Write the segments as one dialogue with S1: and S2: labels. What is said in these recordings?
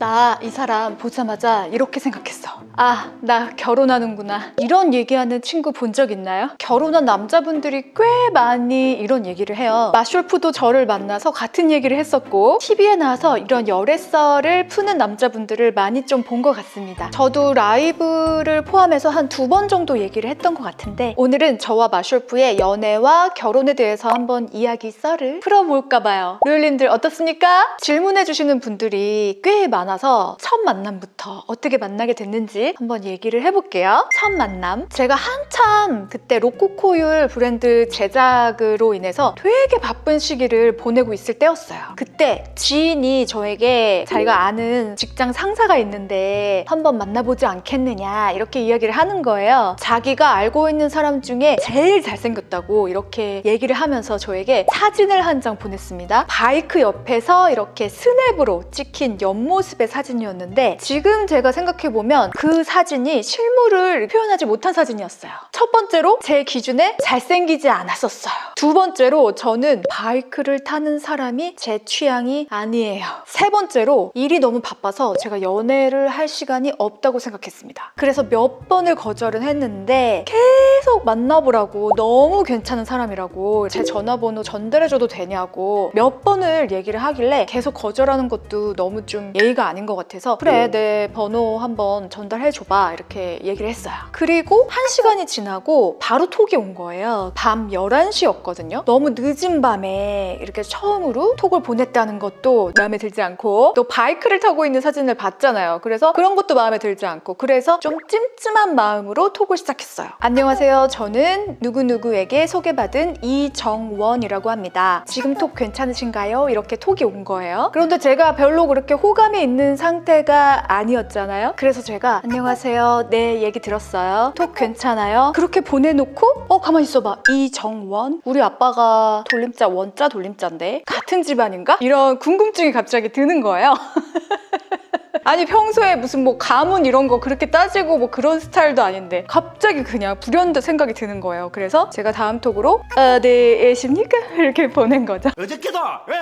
S1: 나 이 사람 보자마자 이렇게 생각했어. 아, 나 결혼하는구나. 이런 얘기하는 친구 본 적 있나요? 결혼한 남자분들이 꽤 많이 이런 얘기를 해요. 마쇼프도 저를 만나서 같은 얘기를 했었고, TV에 나와서 이런 열애설을 푸는 남자분들을 많이 좀 본 것 같습니다. 저도 라이브를 포함해서 한 두 번 정도 얘기를 했던 것 같은데, 오늘은 저와 마쇼프의 연애와 결혼에 대해서 한번 이야기 썰을 풀어볼까 봐요. 룰님들 어떻습니까? 질문해주시는 분들이 꽤 많아 서 첫 만남부터 어떻게 만나게 됐는지 한번 얘기를 해볼게요. 첫 만남. 제가 한참 그때 로코코율 브랜드 제작으로 인해서 되게 바쁜 시기를 보내고 있을 때였어요. 그때 지인이 저에게 자기가 아는 직장 상사가 있는데 한번 만나보지 않겠느냐 이렇게 이야기를 하는 거예요. 자기가 알고 있는 사람 중에 제일 잘생겼다고 이렇게 얘기를 하면서 저에게 사진을 한 장 보냈습니다. 바이크 옆에서 이렇게 스냅으로 찍힌 옆모습 의 사진이었는데 지금 제가 생각해보면 그 사진이 실물을 표현하지 못한 사진이었어요. 첫 번째로 제 기준에 잘생기지 않았었어요. 두 번째로 저는 바이크를 타는 사람이 제 취향이 아니에요. 세 번째로 일이 너무 바빠서 제가 연애를 할 시간이 없다고 생각했습니다. 그래서 몇 번을 거절은 했는데 계속 만나보라고 너무 괜찮은 사람이라고 제 전화번호 전달해줘도 되냐고 몇 번을 얘기를 하길래 계속 거절하는 것도 너무 좀 예의가 아닌 것 같아서 그래 내 번호 한번 전달해 줘봐 이렇게 얘기를 했어요. 그리고 한 시간이 지나고 바로 톡이 온 거예요. 밤 11시였거든요. 너무 늦은 밤에 이렇게 처음으로 톡을 보냈다는 것도 마음에 들지 않고 또 바이크를 타고 있는 사진을 봤잖아요. 그래서 그런 것도 마음에 들지 않고 그래서 좀 찜찜한 마음으로 톡을 시작했어요. 안녕하세요. 저는 누구누구에게 소개받은 이정원이라고 합니다. 지금 톡 괜찮으신가요? 이렇게 톡이 온 거예요. 그런데 제가 별로 그렇게 호감이 있는 상태가 아니었잖아요. 그래서 제가 안녕하세요. 네, 얘기 들었어요. 톡 괜찮아요? 그렇게 보내놓고 어, 가만히 있어봐. 이정원? 우리 아빠가 돌림자 원자 돌림자인데 같은 집안인가? 이런 궁금증이 갑자기 드는 거예요. 아니 평소에 무슨 뭐 가문 이런 거 그렇게 따지고 뭐 그런 스타일도 아닌데 갑자기 그냥 불현듯 생각이 드는 거예요. 그래서 제가 다음 톡으로 아, 네, 예십니까? 이렇게 보낸 거죠.
S2: 어저께도 왜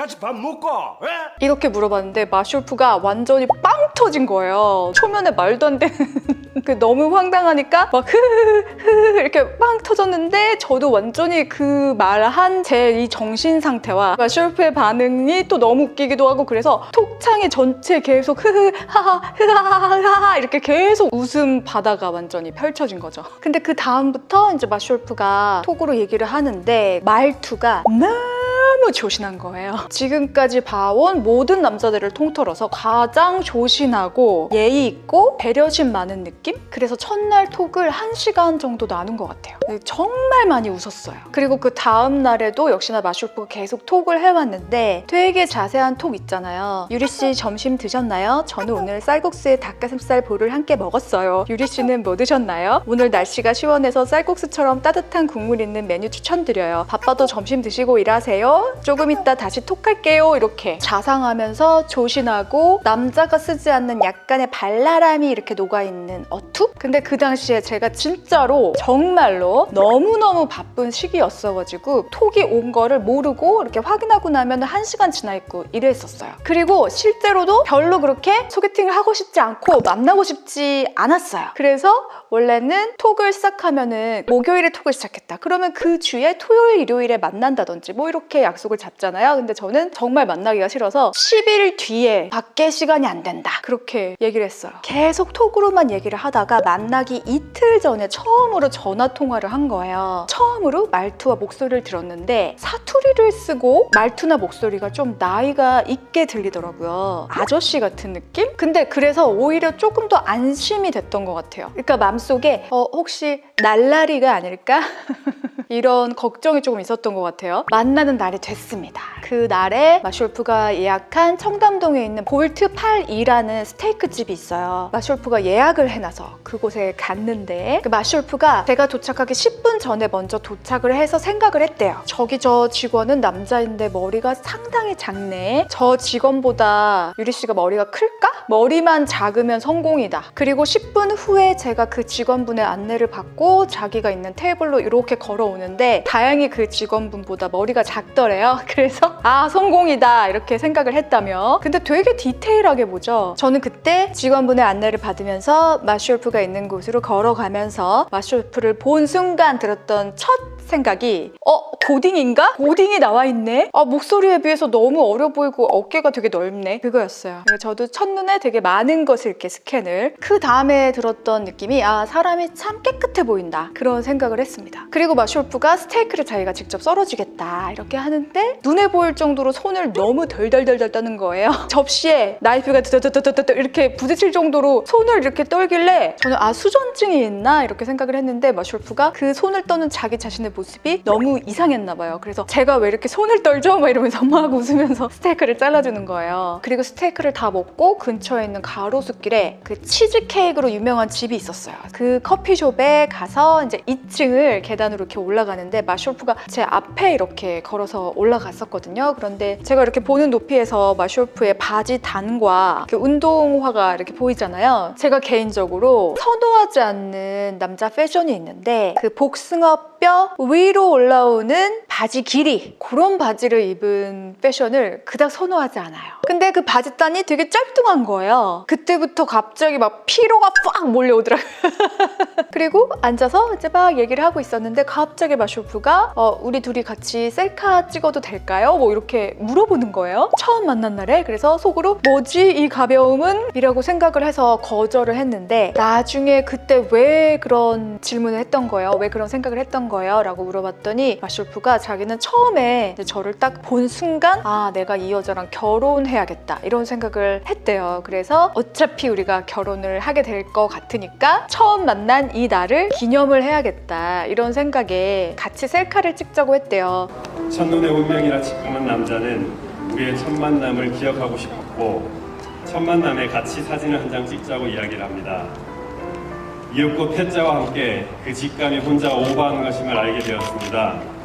S2: 같이 밥 먹고 왜
S1: 이렇게 물어봤는데 마쇼프가 완전히 빵 터진 거예요. 초면에 말도 안 되는 그 너무 황당하니까 막 흐흐흐 이렇게 빵 터졌는데 저도 완전히 그 말한 제 이 정신 상태와 마쇼프의 반응이 또 너무 웃기기도 하고 그래서 톡창에 전체 계속 흐흐 하하 흐하하하 이렇게 계속 웃음 바다가 완전히 펼쳐진 거죠. 근데 그 다음부터 이제 마쇼프가 톡으로 얘기를 하는데 말투가 너무 조신한 거예요. 지금까지 봐온 모든 남자들을 통틀어서 가장 조신하고 예의 있고 배려심 많은 느낌? 그래서 첫날 톡을 한 시간 정도 나눈 것 같아요. 정말 많이 웃었어요. 그리고 그 다음 날에도 역시나 마쇼프가 계속 톡을 해왔는데 되게 자세한 톡 있잖아요. 유리 씨 점심 드셨나요? 저는 오늘 쌀국수에 닭가슴살 볼을 함께 먹었어요. 유리 씨는 뭐 드셨나요? 오늘 날씨가 시원해서 쌀국수처럼 따뜻한 국물 있는 메뉴 추천드려요. 바빠도 점심 드시고 일하세요. 조금 이따 다시 톡할게요. 이렇게 자상하면서 조신하고 남자가 쓰지 않는 약간의 발랄함이 이렇게 녹아있는 어투? 근데 그 당시에 제가 진짜로 정말로 너무너무 바쁜 시기였어가지고 톡이 온 거를 모르고 이렇게 확인하고 나면 한 시간 지나 있고 이랬었어요. 그리고 실제로도 별로 그렇게 소개팅을 하고 싶지 않고 만나고 싶지 않았어요. 그래서 원래는 톡을 시작하면은 목요일에 톡을 시작했다. 그러면 그 주에 토요일, 일요일에 만난다든지 뭐 이렇게 약속을 잡잖아요. 근데 저는 정말 만나기가 싫어서 10일 뒤에 밖에 시간이 안 된다. 그렇게 얘기를 했어요. 계속 톡으로만 얘기를 하다가 만나기 이틀 전에 처음으로 전화 통화를 한 거예요. 처음으로 말투와 목소리를 들었는데 사투리를 쓰고 말투나 목소리가 좀 나이가 있게 들리더라고요. 아저씨 같은 느낌? 근데 그래서 오히려 조금 더 안심이 됐던 것 같아요. 그러니까 마음속에 어, 혹시 날라리가 아닐까? 이런 걱정이 조금 있었던 것 같아요. 만나는 날이 됐습니다. 그 날에 마쇼프가 예약한 청담동에 있는 볼트 82라는 스테이크 집이 있어요. 마쇼프가 예약을 해놔서 그곳에 갔는데 그 마쇼프가 제가 도착하기 10분 전에 먼저 도착을 해서 생각을 했대요. 저기 저 직원은 남자인데 머리가 상당히 작네. 저 직원보다 유리 씨가 머리가 클까? 머리만 작으면 성공이다. 그리고 10분 후에 제가 그 직원분의 안내를 받고 자기가 있는 테이블로 이렇게 걸어 오는데 다행히 그 직원분보다 머리가 작더래요. 그래서 아 성공이다 이렇게 생각을 했다며. 근데 되게 디테일하게 보죠. 저는 그때 직원분의 안내를 받으면서 마슈얼프가 있는 곳으로 걸어가면서 마슈얼프를 본 순간 들었던 첫 생각이 어 고딩인가? 고딩이 나와 있네. 아 목소리에 비해서 너무 어려 보이고 어깨가 되게 넓네. 그거였어요. 저도 첫눈에 되게 많은 것을 이렇게 스캔을 그 다음에 들었던 느낌이 아 사람이 참 깨끗해 보인다 그런 생각을 했습니다. 그리고 마쇼프가 스테이크를 자기가 직접 썰어주겠다 이렇게 하는데 눈에 보일 정도로 손을 너무 덜덜덜덜 떠는 거예요. 접시에 나이프가 드드드드드드 이렇게 부딪힐 정도로 손을 이렇게 떨길래 저는 아 수전증이 있나 이렇게 생각을 했는데 마쇼프가 그 손을 떠는 자기 자신의 모습이 너무 이상했나 봐요. 그래서 제가 왜 이렇게 손을 떨죠? 막 이러면서 막 웃으면서 스테이크를 잘라주는 거예요. 그리고 스테이크를 다 먹고 근처에 있는 가로수길에 그 치즈 케이크로 유명한 집이 있었어요. 그 커피숍에 가서 이제 2층을 계단으로 이렇게 올라가는데 마쇼프가 제 앞에 이렇게 걸어서 올라갔었거든요. 그런데 제가 이렇게 보는 높이에서 마쇼프의 바지 단과 운동화가 이렇게 보이잖아요. 제가 개인적으로 선호하지 않는 남자 패션이 있는데 그 복숭아 뼈 위로 올라오는 바지 길이 그런 바지를 입은 패션을 그닥 선호하지 않아요. 근데 그 바지단이 되게 짤뚱한 거예요. 그때부터 갑자기 막 피로가 팍 몰려오더라고요. 그리고 앉아서 이제 막 얘기를 하고 있었는데 갑자기 마쇼프가 어, 우리 둘이 같이 셀카 찍어도 될까요? 뭐 이렇게 물어보는 거예요. 처음 만난 날에 그래서 속으로 뭐지 이 가벼움은? 이라고 생각을 해서 거절을 했는데 나중에 그때 왜 그런 질문을 했던 거예요? 왜 그런 생각을 했던 거예요? 라고 물어봤더니 마쇼프가 자기는 처음에 저를 딱 본 순간 아 내가 이 여자랑 결혼해야겠다 이런 생각을 했대요. 그래서 어차피 우리가 결혼을 하게 될 것 같으니까 처음 만난 이 날을 기념을 해야겠다 이런 생각에 같이 셀카를 찍자고 했대요.
S3: 첫눈의 운명이라 지금은 남자는 우리의 첫 만남을 기억하고 싶었고 첫 만남에 같이 사진을 한 장 찍자고 이야기를 합니다. 이윽고 태자와 함께 그 직감이 혼자 오버하는 것임을 알게 되었습니다.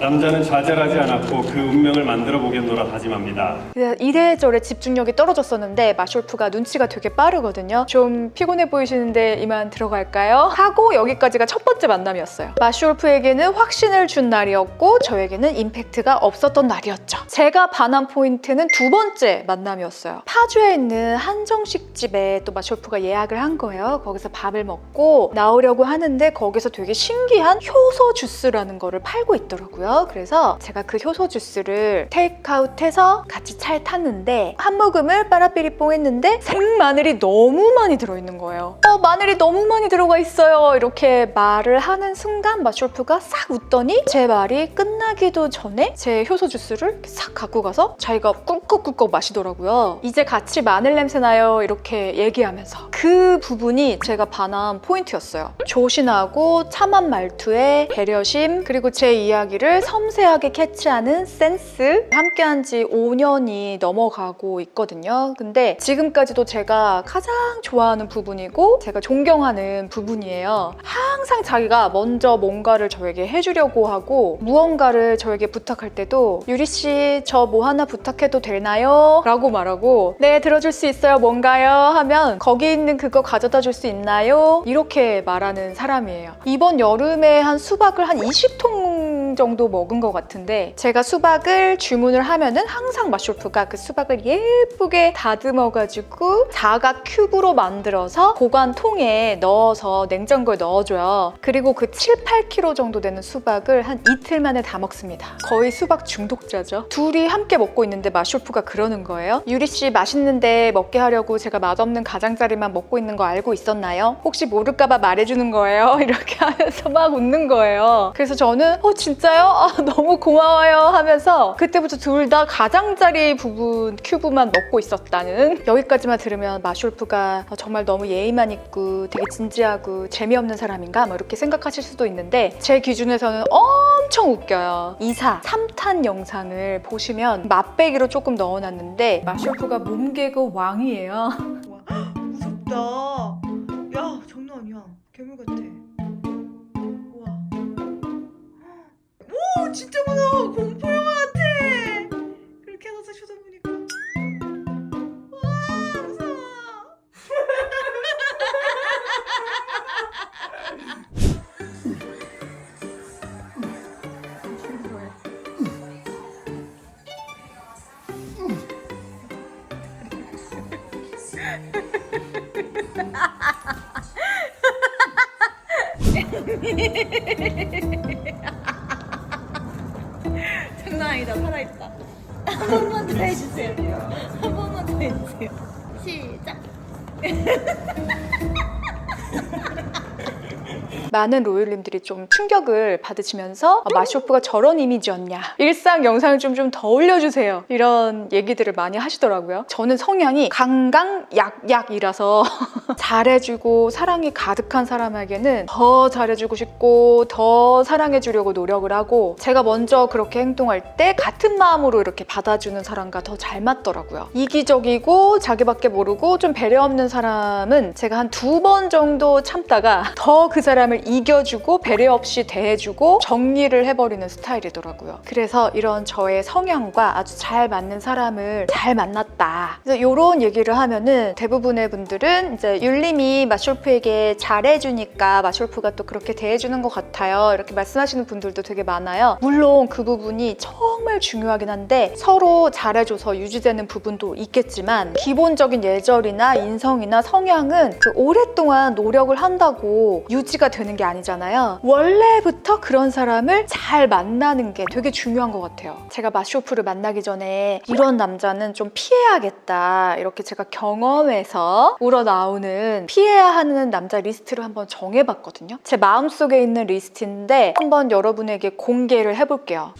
S3: 남자는 좌절하지 않았고 그 운명을 만들어 보겠노라 다짐합니다.
S1: 그래서 이래저래 집중력이 떨어졌었는데 마쇼프가 눈치가 되게 빠르거든요. 좀 피곤해 보이시는데 이만 들어갈까요? 하고 여기까지가 첫 번째 만남이었어요. 마쇼프에게는 확신을 준 날이었고 저에게는 임팩트가 없었던 날이었죠. 제가 반한 포인트는 두 번째 만남이었어요. 파주에 있는 한정식 집에 또 마쇼프가 예약을 한 거예요. 거기서 밥을 먹고 나오려고 하는데 거기서 되게 신기한 효소 주스라는 거를 팔고 있더라고요. 그래서 제가 그 효소 주스를 테이크아웃해서 같이 차에 탔는데 한 모금을 빠라삐리뽕 했는데 생마늘이 너무 많이 들어있는 거예요. 어 마늘이 너무 많이 들어가 있어요. 이렇게 말을 하는 순간 마쇼프가 싹 웃더니 제 말이 끝나기도 전에 제 효소 주스를 싹 갖고 가서 자기가 꿀꺽꿀꺽 마시더라고요. 이제 같이 마늘 냄새 나요. 이렇게 얘기하면서 그 부분이 제가 반한 포인트였어요. 조신하고 참한 말투에 배려심 그리고 제 이야기를 섬세하게 캐치하는 센스 함께한 지 5년이 넘어가고 있거든요. 근데 지금까지도 제가 가장 좋아하는 부분이고 제가 존경하는 부분이에요. 항상 자기가 먼저 뭔가를 저에게 해주려고 하고 무언가를 저에게 부탁할 때도 유리 씨 저 뭐 하나 부탁해도 되나요? 라고 말하고 네 들어줄 수 있어요 뭔가요? 하면 거기 있는 그거 가져다 줄 수 있나요? 이렇게 말하는 사람이에요. 이번 여름에 한 수박을 한 20통 정도 먹은 것 같은데 제가 수박을 주문을 하면은 항상 마쇼프가 그 수박을 예쁘게 다듬어가지고 사각 큐브로 만들어서 보관통에 넣어서 냉장고에 넣어줘요. 그리고 그 7, 8kg 정도 되는 수박을 한 이틀 만에 다 먹습니다. 거의 수박 중독자죠. 둘이 함께 먹고 있는데 마쇼프가 그러는 거예요. 유리 씨 맛있는데 먹게 하려고 제가 맛없는 가장자리만 먹고 있는 거 알고 있었나요? 혹시 모를까봐 말해주는 거예요? 이렇게 하면서 막 웃는 거예요. 그래서 저는 어 진짜 요? 아, 너무 고마워요 하면서 그때부터 둘 다 가장자리 부분 큐브만 먹고 있었다는 여기까지만 들으면 마쇼프가 어, 정말 너무 예의만 있고 되게 진지하고 재미없는 사람인가 뭐 이렇게 생각하실 수도 있는데 제 기준에서는 엄청 웃겨요. 2사 3탄 영상을 보시면 맛배기로 조금 넣어놨는데 마쇼프가 몸개그 왕이에요.
S4: 무섭다. 야, 장난 아니야. 괴물 같아. 어 진짜 무서워. 공포 영화 같아. 그렇게 해서 쇼다 보니까 와 무서워
S1: 많은 로열님들이 좀 충격을 받으시면서 아, 마쇼프가 저런 이미지였냐. 일상 영상 좀좀 더 올려주세요. 이런 얘기들을 많이 하시더라고요. 저는 성향이 강강약약이라서 잘해주고 사랑이 가득한 사람에게는 더 잘해주고 싶고 더 사랑해주려고 노력을 하고 제가 먼저 그렇게 행동할 때 같은 마음으로 이렇게 받아주는 사람과 더 잘 맞더라고요. 이기적이고 자기밖에 모르고 좀 배려 없는 사람은 제가 한 두 번 정도 참다가 더 그 사람을 이겨주고 배려 없이 대해주고 정리를 해버리는 스타일이더라고요. 그래서 이런 저의 성향과 아주 잘 맞는 사람을 잘 만났다. 그래서 이런 얘기를 하면은 대부분의 분들은 이제 율림이 마쇼프에게 잘해주니까 마쇼프가 또 그렇게 대해주는 것 같아요. 이렇게 말씀하시는 분들도 되게 많아요. 물론 그 부분이 정말 중요하긴 한데 서로 잘해줘서 유지되는 부분도 있겠지만 기본적인 예절이나 인성이나 성향은 그 오랫동안 노력을 한다고 유지가 되는 게 아니잖아요. 원래부터 그런 사람을 잘 만나는 게 되게 중요한 것 같아요. 제가 마쇼프를 만나기 전에 이런 남자는 좀 피해야겠다. 이렇게 제가 경험해서 우러나오는 피해야 하는 남자 리스트를 한번 정해봤거든요. 제 마음속에 있는 리스트인데 한번 여러분에게 공개를 해볼게요.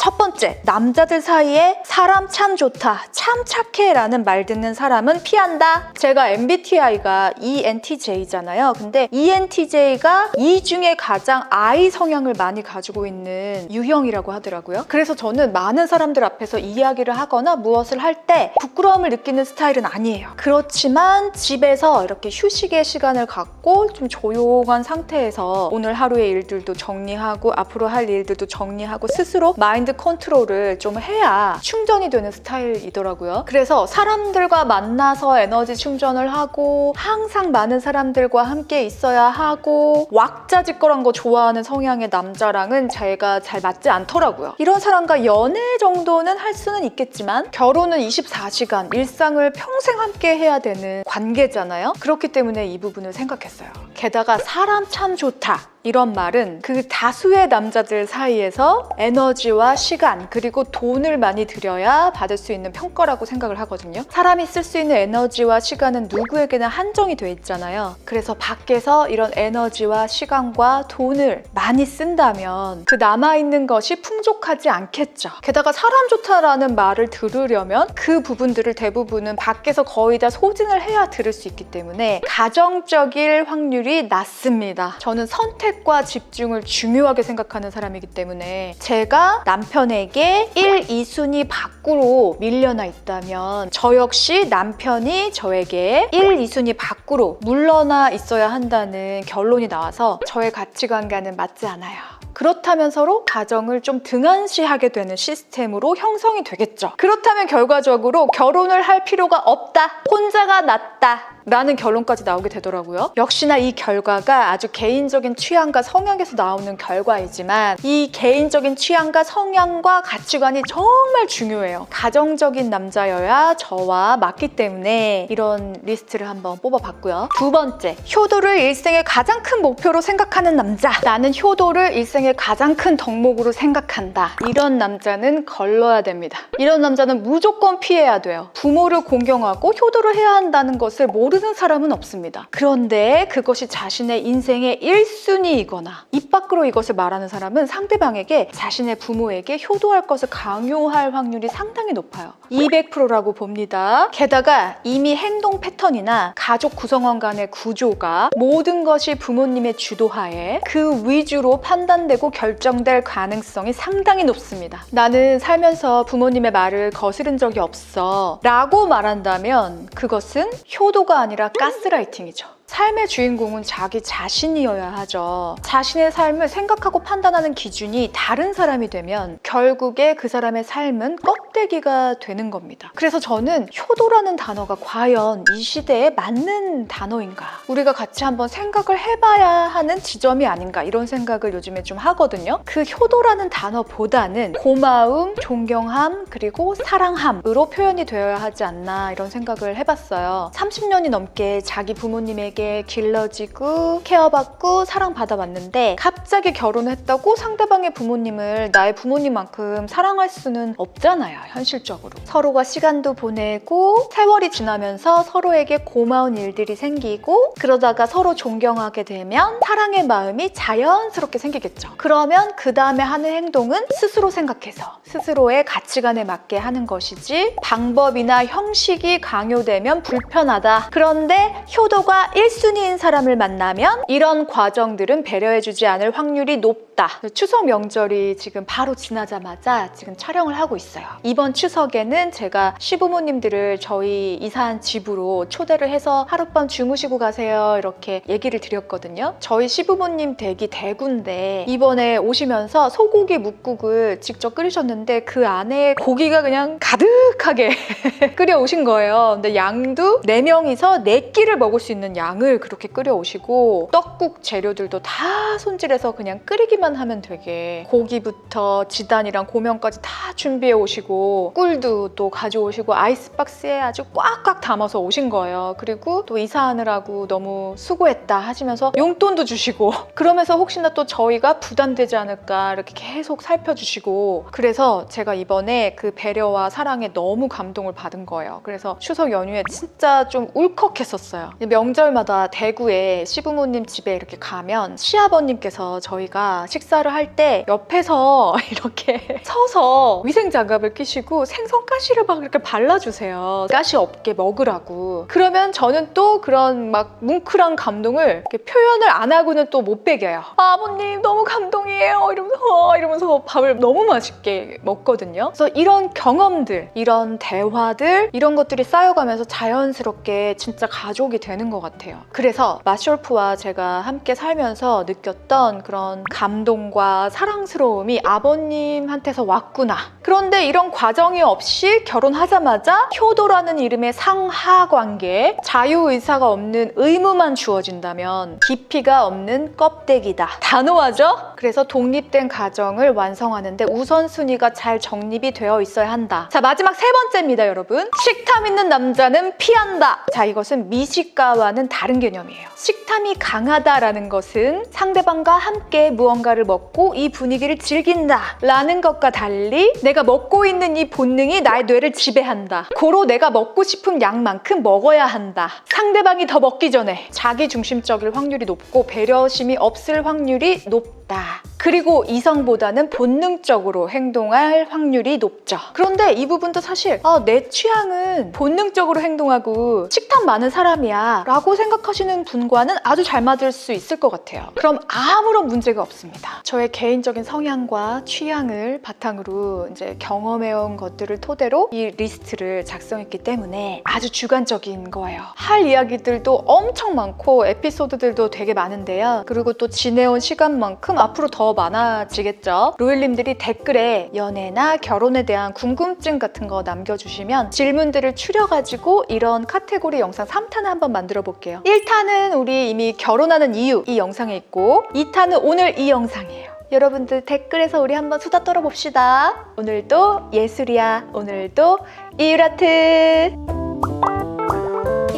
S1: 첫 번째, 남자들 사이에 사람 참 좋다, 참 착해 라는 말 듣는 사람은 피한다. 제가 MBTI가 ENTJ잖아요. 근데 ENTJ가 이 중에 가장 I 성향을 많이 가지고 있는 유형이라고 하더라고요. 그래서 저는 많은 사람들 앞에서 이야기를 하거나 무엇을 할 때 부끄러움을 느끼는 스타일은 아니에요. 그렇지만 집에서 이렇게 휴식의 시간을 갖고 좀 조용한 상태에서 오늘 하루의 일들도 정리하고 앞으로 할 일들도 정리하고 스스로 마인드 컨트롤을 좀 해야 충전이 되는 스타일이더라고요. 그래서 사람들과 만나서 에너지 충전을 하고 항상 많은 사람들과 함께 있어야 하고 왁자지껄한 거 좋아하는 성향의 남자랑은 제가 잘 맞지 않더라고요. 이런 사람과 연애 정도는 할 수는 있겠지만 결혼은 24시간 일상을 평생 함께 해야 되는 관계잖아요. 그렇기 때문에 이 부분을 생각했어요. 게다가 사람 참 좋다. 이런 말은 그 다수의 남자들 사이에서 에너지와 시간 그리고 돈을 많이 들여야 받을 수 있는 평가라고 생각을 하거든요. 사람이 쓸 수 있는 에너지와 시간은 누구에게나 한정이 돼 있잖아요. 그래서 밖에서 이런 에너지와 시간과 돈을 많이 쓴다면 그 남아있는 것이 풍족하지 않겠죠. 게다가 사람 좋다라는 말을 들으려면 그 부분들을 대부분은 밖에서 거의 다 소진을 해야 들을 수 있기 때문에 가정적일 확률이 낮습니다. 저는 선택 과 집중을 중요하게 생각하는 사람이기 때문에 제가 남편에게 1, 2순위 밖으로 밀려나 있다면 저 역시 남편이 저에게 1, 2순위 밖으로 물러나 있어야 한다는 결론이 나와서 저의 가치관과는 맞지 않아요. 그렇다면 서로 가정을 좀 등한시하게 되는 시스템으로 형성이 되겠죠. 그렇다면 결과적으로 결혼을 할 필요가 없다. 혼자가 낫다. 라는 결론까지 나오게 되더라고요. 역시나 이 결과가 아주 개인적인 취향과 성향에서 나오는 결과이지만 이 개인적인 취향과 성향과 가치관이 정말 중요해요. 가정적인 남자여야 저와 맞기 때문에 이런 리스트를 한번 뽑아봤고요. 두 번째, 효도를 일생의 가장 큰 목표로 생각하는 남자. 나는 효도를 일생의 가장 큰 덕목으로 생각한다. 이런 남자는 걸러야 됩니다. 이런 남자는 무조건 피해야 돼요. 부모를 공경하고 효도를 해야 한다는 것을 모르 는 사람은 없습니다. 그런데 그것이 자신의 인생의 1순위이거나 입 밖으로 이것을 말하는 사람은 상대방에게 자신의 부모에게 효도할 것을 강요할 확률이 상당히 높아요. 200%라고 봅니다. 게다가 이미 행동 패턴이나 가족 구성원 간의 구조가 모든 것이 부모님의 주도하에 그 위주로 판단되고 결정될 가능성이 상당히 높습니다. 나는 살면서 부모님의 말을 거스른 적이 없어 라고 말한다면 그것은 효도가 아니라 가스라이팅이죠. 삶의 주인공은 자기 자신이어야 하죠. 자신의 삶을 생각하고 판단하는 기준이 다른 사람이 되면 결국에 그 사람의 삶은 껍데기가 되는 겁니다. 그래서 저는 효도라는 단어가 과연 이 시대에 맞는 단어인가? 우리가 같이 한번 생각을 해봐야 하는 지점이 아닌가 이런 생각을 요즘에 좀 하거든요. 그 효도라는 단어보다는 고마움, 존경함, 그리고 사랑함으로 표현이 되어야 하지 않나 이런 생각을 해봤어요. 30년이 넘게 자기 부모님에게 길러지고 케어받고 사랑받아왔는데 갑자기 결혼했다고 상대방의 부모님을 나의 부모님만큼 사랑할 수는 없잖아요, 현실적으로. 서로가 시간도 보내고 세월이 지나면서 서로에게 고마운 일들이 생기고 그러다가 서로 존경하게 되면 사랑의 마음이 자연스럽게 생기겠죠. 그러면 그 다음에 하는 행동은 스스로 생각해서 스스로의 가치관에 맞게 하는 것이지 방법이나 형식이 강요되면 불편하다. 그런데 효도가 1순위인 사람을 만나면 이런 과정들은 배려해주지 않을 확률이 높다. 추석 명절이 지금 바로 지나자마자 지금 촬영을 하고 있어요. 이번 추석에는 제가 시부모님들을 저희 이사한 집으로 초대를 해서 하룻밤 주무시고 가세요. 이렇게 얘기를 드렸거든요. 저희 시부모님 댁이 대구인데 이번에 오시면서 소고기 묵국을 직접 끓이셨는데 그 안에 고기가 그냥 가득하게 끓여오신 거예요. 근데 양도 네명이서네끼를 먹을 수 있는 양을 그렇게 끓여오시고 떡국 재료들도 다 손질해서 그냥 끓이기만 하면 되게 고기부터 지단이랑 고명까지 다 준비해 오시고 꿀도 또 가져오시고 아이스박스에 아주 꽉꽉 담아서 오신 거예요. 그리고 또 이사하느라고 너무 수고했다 하시면서 용돈도 주시고 그러면서 혹시나 또 저희가 부담되지 않을까 이렇게 계속 살펴주시고 그래서 제가 이번에 그 배려와 사랑에 너무 감동을 받은 거예요. 그래서 추석 연휴에 진짜 좀 울컥했었어요. 명절마다 대구에 시부모님 집에 이렇게 가면 시아버님께서 저희가 식사를 할 때 옆에서 이렇게 서서 위생 장갑을 끼시고 생선 가시를 막 이렇게 발라주세요. 가시 없게 먹으라고. 그러면 저는 또 그런 막 뭉클한 감동을 표현을 안 하고는 또 못 배겨요. 아버님 너무 감동이에요. 이러면서 어, 이러면서 밥을 너무 맛있게 먹거든요. 그래서 이런 경험들, 이런 대화들, 이런 것들이 쌓여가면서 자연스럽게 진짜 가족이 되는 것 같아요. 그래서 마쇼프와 제가 함께 살면서 느꼈던 그런 감 동과 사랑스러움이 아버님한테서 왔구나. 그런데 이런 과정이 없이 결혼하자마자 효도라는 이름의 상하 관계, 자유의사가 없는 의무만 주어진다면 깊이가 없는 껍데기다. 단호하죠? 그래서 독립된 가정을 완성하는데 우선순위가 잘 정립이 되어 있어야 한다. 자, 마지막 세 번째입니다, 여러분. 식탐 있는 남자는 피한다. 자, 이것은 미식가와는 다른 개념이에요. 식탐이 강하다라는 것은 상대방과 함께 무언가를 먹고 이 분위기를 즐긴다 라는 것과 달리 내가 먹고 있는 이 본능이 나의 뇌를 지배한다. 고로 내가 먹고 싶은 양만큼 먹어야 한다. 상대방이 더 먹기 전에 자기 중심적일 확률이 높고 배려심이 없을 확률이 높 다. 그리고 이성보다는 본능적으로 행동할 확률이 높죠. 그런데 이 부분도 사실 아, 내 취향은 본능적으로 행동하고 식탐 많은 사람이야 라고 생각하시는 분과는 아주 잘 맞을 수 있을 것 같아요. 그럼 아무런 문제가 없습니다. 저의 개인적인 성향과 취향을 바탕으로 이제 경험해온 것들을 토대로 이 리스트를 작성했기 때문에 아주 주관적인 거예요. 할 이야기들도 엄청 많고 에피소드들도 되게 많은데요. 그리고 또 지내온 시간만큼 앞으로 더 많아지겠죠. 로일님들이 댓글에 연애나 결혼에 대한 궁금증 같은 거 남겨주시면 질문들을 추려가지고 이런 카테고리 영상 3탄을 한번 만들어 볼게요. 1탄은 우리 이미 결혼하는 이유 이 영상에 있고 2탄은 오늘 이 영상이에요. 여러분들 댓글에서 우리 한번 수다 떨어봅시다. 오늘도 예술이야. 오늘도 이유라트.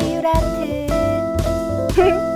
S4: 이유라트.